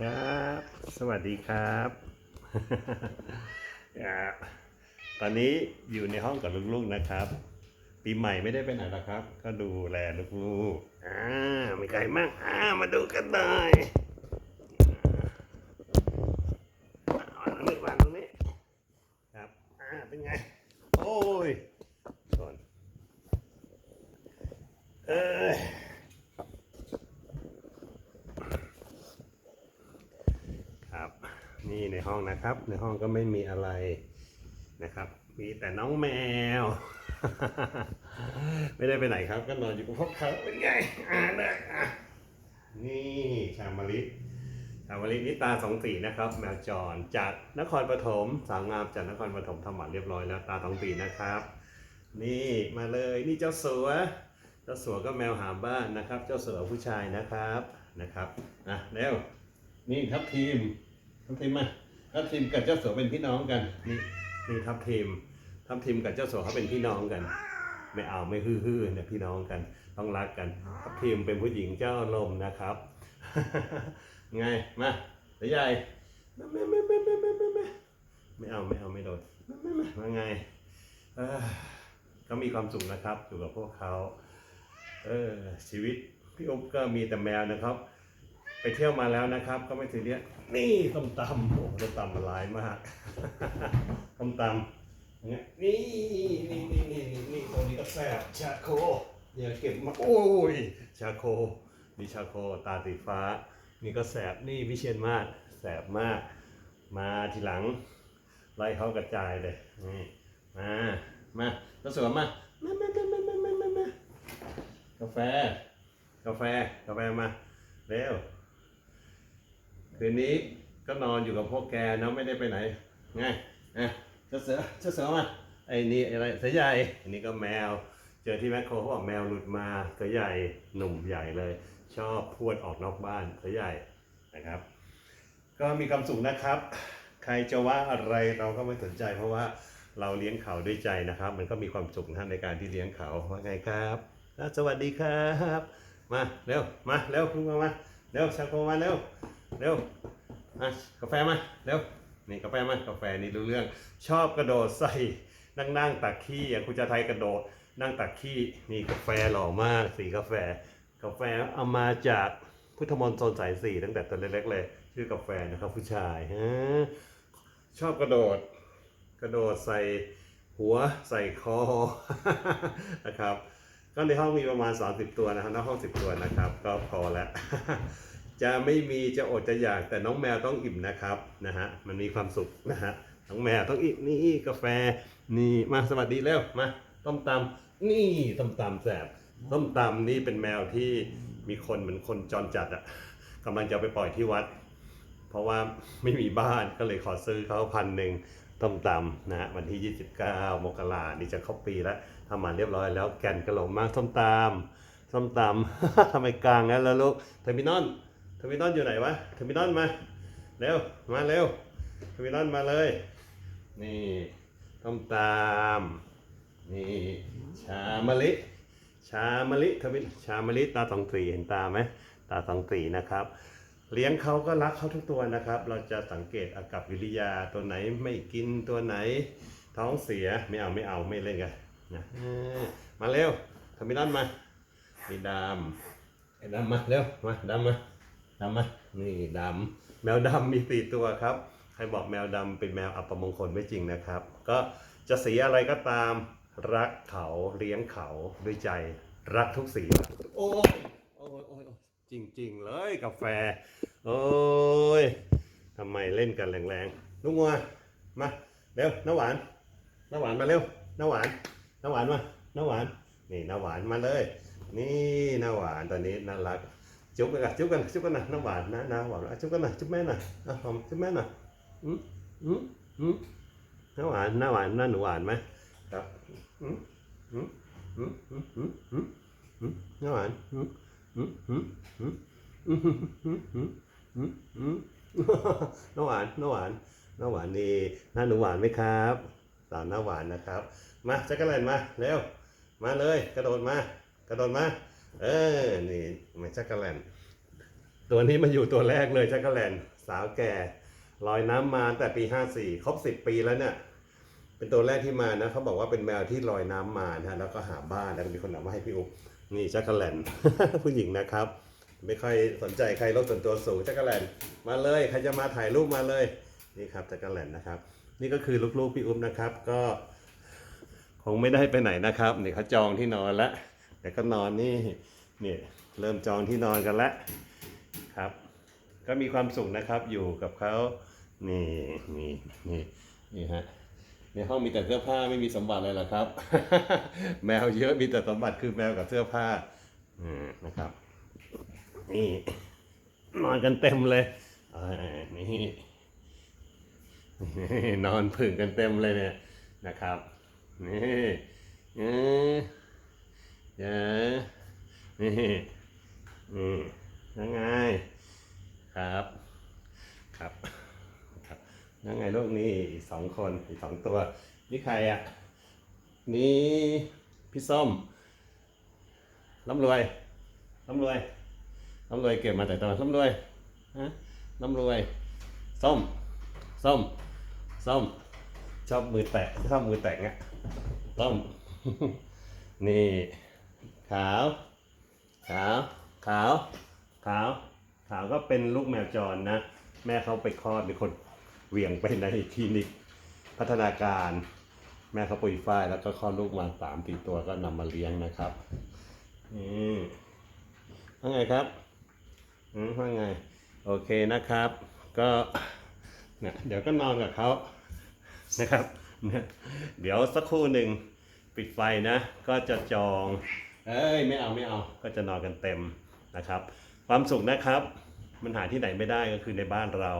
ครับ สวัสดีครับครับ ตอนนี้อยู่ในห้องกับลูกๆนะครับ ปีใหม่ไม่ได้ไปไหนหรอกครับ ก็ดูแลลูกๆอ่ามีใครบ้างอ่ามาดูกันหน่อยอ่าตรงนี้วางตรงนี้ครับอ่าเป็นไง โอ้ยก่อนเอ้ย ครับ นี่ในห้องนะครับ ในห้องก็ไม่มีอะไรนะครับ มีแต่น้องแมว ไม่ได้ไปไหนครับ ก็นอนอยู่กับพวกเขาเป็นไงอ่าได้อะนี่ชามะลิชามะลินี่ตาสองสีนะครับ แมวจรจากนครปฐมสาวงามจากนครปฐมทำหมันเรียบร้อยแล้วตาสองสีนะครับ นี่มาเลยนี่เจ้าสัวเจ้าสัวก็แมวหามบ้านนะครับ เจ้าสัวผู้ชายนะครับนะครับอะเร็วนี่ทัพทีม ทัพทีมมาทัพทีมกับเจ้าสัวเป็นพี่น้องกัน นี่นี่ทัพทีมทัพทีมกับเจ้าสัวเขาเป็นพี่น้องกัน ไม่เอาไม่ฮือๆเนี่ยพี่น้องกันต้องรักกันทัพทีมเป็นผู้หญิงเจ้าลมนะครับ ไงมาเดี๋ยวใหญ่ไม่ไม่ไม่ไม่ไม่ไม่ไม่ไม่ไม่เอาไม่เอาไม่โดนไม่ไม่ไม่มาไงเออก็มีความสุขนะครับอยู่กับพวกเขาเออชีวิตพี่อุ๊บก็มีแต่แมวนะครับ ไปเที่ยวมาแล้วนะครับ ก็ไม่ถือเนี้ย นี่ส้มตำโอ้ส้มตำมันลายมากส้มตำอย่างเงี้ยนี่นี่นี่นี่นี่ตรงนี้ก็แซ่บชาโคอย่าเก็บมาโอ้ยชาโคมีชาโคตาสีฟ้า นี่ก็แสบนี่วิเชียนมาศแสบมาก มาทีหลัง ไล่เขากระจายเลยนี่มามาต้นสวนมา มามามามามามามากาแฟ กาแฟ กาแฟมา เร็ว คืนนี้ก็นอนอยู่กับพวกแกเนาะไม่ได้ไปไหนไงอะเจ้าเสือเจ้าเสือมาไอ้นี่อะไรเสือใหญ่อันนี้ก็แมว เจอที่แมคโครเขาบอกแมวหลุดมาเสือใหญ่หนุ่มใหญ่เลย ชอบพวดออกนอกบ้านเสือใหญ่นะครับ ก็มีความสุขนะครับ ใครจะว่าอะไรเราก็ไม่สนใจ เพราะว่าเราเลี้ยงเขาด้วยใจนะครับ มันก็มีความสุขนะในการที่เลี้ยงเขาว่าไงครับสวัสดีครับ มาเร็วมาเร็วพุ่งมามาเร็วชาโคมาเร็ว เร็วอะกาแฟมาเร็วนี่กาแฟมากาแฟนี่รู้เรื่อง ชอบกระโดดใส่นั่งนั่งตักขี้อย่างคุณจะไทยกระโดด นั่งตักขี้นี่กาแฟหล่อมากสีกาแฟ กาแฟเอามาจากพุทธมณฑลสายสี่ตั้งแต่ตัวเล็กๆเลย ชื่อกาแฟนะครับผู้ชายฮะชอบกระโดด กระโดดใส่หัวใส่คอนะครับ ก็ในห้องมีประมาณ 30 ตัวนะครับนอกห้อง 10 ตัวนะครับ ก็พอแล้ว จะไม่มีจะอดจะอยากแต่น้องแมวต้องอิ่มนะครับนะฮะมันมีความสุขนะฮะน้องแมวต้องอิ่มนี่กาแฟนี่มาสวัสดีแล้วมาต้มตำนี่ต้มตำแสบต้มตำนี่เป็นแมวที่มีคนเหมือนคนจรจัดอะกำลังจะไปปล่อยที่วัด เพราะว่าไม่มีบ้านก็เลยขอซื้อเขาพันหนึ่งต้มตำนะฮะวันที่ 29 มกรานี่จะครบปีแล้วทำมันเรียบร้อยแล้วแก่นกระโหลกมากส้มตำส้มตำทำไมกลางงั้นแล้วลูกเทอร์มินอล เทอร์มินอลอยู่ไหนวะเทอร์มินอลมาเร็วมาเร็วเทอร์มินอลมาเลย นี่ส้มตำนี่ชามะลิชามะลิทวิชามะลิตาสองสีเห็นตาไหมตาสองสีนะครับ เลี้ยงเขาก็รักเขาทุกตัวนะครับ เราจะสังเกตอากับกิริยาตัวไหนไม่กินตัวไหน ท้องเสียไม่เอาไม่เอาไม่เล่นกันนะมาเร็วทำมินันมามีดำไอ้ดำมาเร็วมาดำมา ดำมนี่ดำแมวดำมีสี่ตัวครับ ใครบอกแมวดำเป็นแมวอัปมงคลไม่จริงนะครับ ก็จะสีอะไรก็ตามรักเขาเลี้ยงเขาด้วยใจรักทุกสี โอ้ยโอ้ยโอ้ยจริง ๆ เลยกาแฟ โอ้ยทำไมเล่นกันแรงๆลุงงัวมาเร็วน้าหวานน้าหวานมาเร็วน้าหวานน้าหวานมาน้าหวาน นี่น้าหวานมาเลย นี่น้าหวานตอนนี้น่ารัก จุ๊บกันจุ๊บกันจุ๊บกันนะน้าหวานนะน้าหวานจุ๊บกันนะจุ๊บแม่นะหอมจุ๊บแม่นะอืมอืมอืมน้าหวานน้าหวานน้าหนูหวานไหมครับอืมอืมอืมอืมอืมอืมอืมน้าหวานอืมอืมอืมอืมอืมอืมอืมอืมอืมน้าหวานน้าหวานน้าหวานนี่น้าหนูหวานไหมครับสาวน้าหวานนะครับ มาจักรแลนมาเร็วมาเลย กระโดดมากระโดดมา เออ นี่มาจักรแลนตัวนี้มันอยู่ตัวแรกเลยจักรแลนสาวแก่ลอยน้ำมาแต่ปี 54 ครบ 10 ปีแล้วเนี่ย เป็นตัวแรกที่มานะเขาบอกว่าเป็นแมวที่ลอยน้ำมานะแล้วก็หาบ้านแล้วมีคนเอามาให้พี่อุ๊บนี่จักรแลนผู้หญิงนะครับ ไม่ค่อยสนใจใครโลกส่วนตัวสูงจักรแลนมาเลยใครจะมาถ่ายรูปมาเลยนี่ครับจักรแลนนะครับ นี่ก็คือลูกๆพี่อุ๊บนะครับ ก็คงไม่ได้ไปไหนนะครับนี่เขาจองที่นอนแล้ว แต่ก็นอนนี่เนี่ยเริ่มจองที่นอนกันแล้วครับ ก็มีความสุขนะครับอยู่กับเขานี่นี่นี่นี่ฮะในห้องมีแต่เสื้อผ้าไม่มีสมบัติเลยเหรอครับ แมวเยอะมีแต่สมบัติคือแมวกับเสื้อผ้าอืมนะครับนี่นอนกันเต็มเลยนี่นอนผึ่งกันเต็มเลยเนี่ยนะครับนี่เออเดี๋ยวนี่นี่ยังไง ครับ ครับ ครับยังไงลูกนี่อีกสองคนอีกสองตัว นี่ใครอะ นี่พี่ส้มร่ำรวยร่ำรวยร่ำรวยเก็บมาแต่ตอนร่ำรวยฮะร่ำรวย ส้ม ส้ม ส้ม ชอบมือแตะชอบมือแตะเงี้ยส้ม นี่ ขาว ขาว ขาว ขาว ขาวก็เป็นลูกแมวจรนะ แม่เขาไปคลอดเป็นคนเหวี่ยงไปในคลินิกพัฒนาการ แม่เขาปุยฝ้ายแล้วก็คลอดลูกมาสามสี่ตัวก็นำมาเลี้ยงนะครับนี่ว่าไงครับ อืมว่าไง โอเคนะครับ ก็เนี่ยเดี๋ยวก็นอนกับเขานะครับ เดี๋ยวสักครู่หนึ่งปิดไฟนะ ก็จะจอง เอ้ยไม่เอาไม่เอา ก็จะนอนกันเต็มนะครับ ความสุขนะครับมันหาที่ไหนไม่ได้ก็คือในบ้านเรา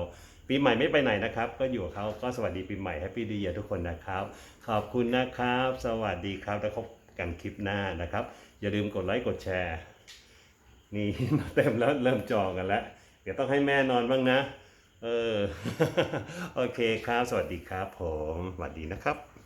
ปีใหม่ไม่ไปไหนนะครับ ก็อยู่กับเขาก็สวัสดีปีใหม่แฮปปี้ดีเยทุกคนนะครับ ขอบคุณนะครับ สวัสดีครับแล้วพบกันคลิปหน้านะครับ อย่าลืมกดไลค์กดแชร์ นี่เต็มแล้วเริ่มจองกันแล้ว เดี๋ยวต้องให้แม่นอนบ้างนะ เออ โอเคครับ สวัสดีครับผม สวัสดีนะครับ